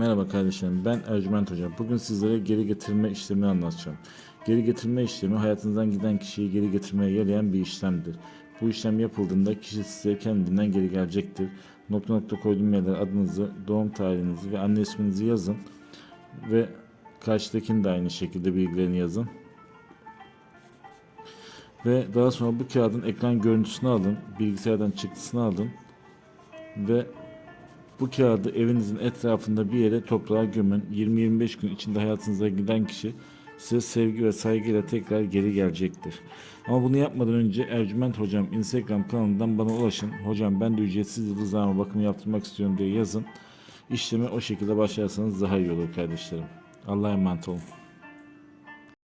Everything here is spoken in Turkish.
Merhaba kardeşlerim ben Ercüment Hocam. Bugün sizlere geri getirme işlemini anlatacağım. Geri getirme işlemi hayatınızdan giden kişiyi geri getirmeye yarayan bir işlemdir. Bu işlem yapıldığında kişi size kendinden geri gelecektir. Nokta nokta koyduğum yerlere adınızı, doğum tarihinizi ve anne isminizi yazın. Ve karşıdakinin de aynı şekilde bilgilerini yazın. Ve daha sonra bu kağıdın ekran görüntüsünü alın, bilgisayardan çıktısını alın ve bu kağıdı evinizin etrafında bir yere toprağa gömün. 20-25 gün içinde hayatınıza giden kişi size sevgi ve saygıyla tekrar geri gelecektir. Ama bunu yapmadan önce Ercüment Hocam Instagram kanalından bana ulaşın. Hocam ben de ücretsiz yıldızlarıma bakımı yaptırmak istiyorum diye yazın. İşlemi o şekilde başlarsanız daha iyi olur kardeşlerim. Allah'a emanet olun.